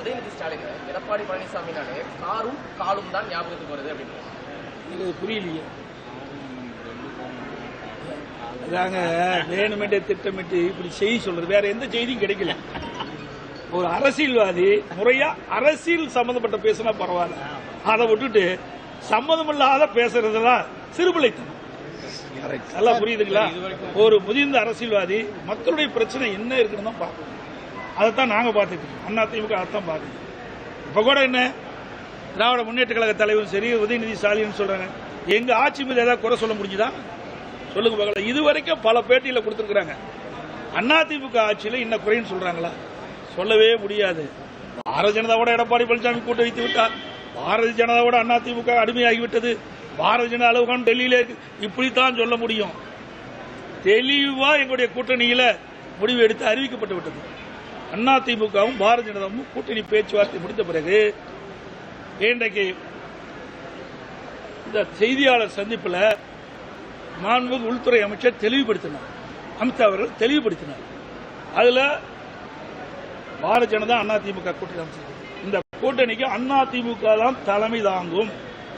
உதயநிதி ஸ்டாலின் எடப்பாடி பழனிசாமினாலே காரும் காலும் தான் ஞாபகத்துக்கு வருது அப்படின்னு. எனக்கு புரியலையே. அதாங்க வேணுமென்றே திட்டமிட்டு இப்படி செய்தி சொல்றது. வேற எந்த செய்தியும் கிடைக்கல. ஒரு அரசியல்வாதி முறையா அரசியல் சம்பந்தப்பட்ட பேசினா பரவாயில்ல. அதை விட்டுட்டு சம்மதம் இல்லாத பேசுறதுலாம் சிறுபிள்ளைத்தனம். நல்லா புரியுதுங்களா? ஒரு முதிர்ந்த அரசியல்வாதி மக்களுடைய பிரச்சனை என்ன இருக்குன்னு தான் பார்க்கணும். அதைத்தான் நாங்கள் பார்த்துட்டு இருக்கோம். அதிமுக அதைத்தான் பார்க்கணும் இப்போ கூட என்ன? திராவிட முன்னேற்ற கழக தலைவரும் சரி உதயநிதி ஸ்டாலின் சொல்றாங்க. எங்க ஆட்சி மீது ஏதாவது குறை சொல்ல முடிஞ்சுதா? சொல்லுங்க பார்க்கலாம் இது வரைக்கும் பல கொடுத்துருக்குறாங்க. அண்ணா அதிமுக ஆட்சியில் இன்ன குறைன்னு சொல்றாங்களா? சொல்லவே முடியாது. பாரதிய ஜனதாவோட எடப்பாடி பழனிசாமி கூட்ட வைத்து விட்டார். பாரதிய ஜனதாவோட அதிமுக அடிமையாகிவிட்டது. பாரதிய ஜனதா அளவுகான் டெல்லியில இருக்கு. இப்படித்தான் சொல்ல முடியும். தெளிவா எங்களுடைய கூட்டணியில முடிவு எடுத்து அறிவிக்கப்பட்டு விட்டது. அதிமுகவும் பாரதிய ஜனதாவும் கூட்டணி பேச்சுவார்த்தை முடித்த பிறகு இன்றைக்கு இந்த செய்தியாளர் சந்திப்பில் மாண்புமிகு உள்துறை அமைச்சர் தெளிவுபடுத்தினார். அமித்ஷா அவர்கள் தெளிவுபடுத்தினார். அதுல பாரதிய ஜனதா அதிமுக கூட்டணி அமைச்சர் இந்த கூட்டணிக்கு அதிமுக தான் தலைமை தாங்கும்.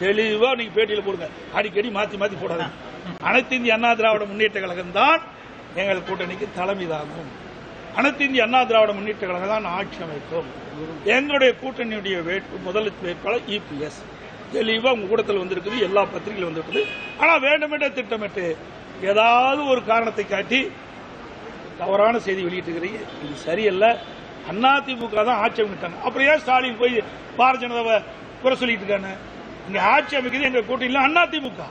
தெளிவா நீங்க பேட்டியில் போடுங்க. அடிக்கடி மாத்தி மாத்தி போடாதீங்க. அனைத்து இந்திய அண்ணா திராவிட முன்னேற்ற கழகம் தான் எங்கள் கூட்டணிக்கு தலைமை தாங்கும். அனைத்து இந்திய அண்ணா திராவிட முன்னேற்ற கழகம் தான் ஆட்சி அமைக்கும். எங்களுடைய கூட்டணியுடைய வேட்பு முதல் வேட்பாளர் இபிஎஸ் தெளிவா உங்க கூடத்தில் வந்திருக்குது எல்லா பத்திரிகையிலும் வந்திருக்குது. ஆனா வேண்டுமென்றே திட்டமிட்டு ஏதாவது ஒரு காரணத்தை காட்டி தவறான செய்தி வெளியிட்டிருக்கிறீங்க. இது சரியல்ல. அதிமுக தான் ஆட்சி அமைத்தாங்க அப்புறம் ஏன் ஸ்டாலின் போய் பாரதிய ஜனதாவை குறை சொல்லிட்டு இருக்காங்க? இங்க ஆட்சி அமைக்கிறது எங்க கூட்டணியில் அதிமுக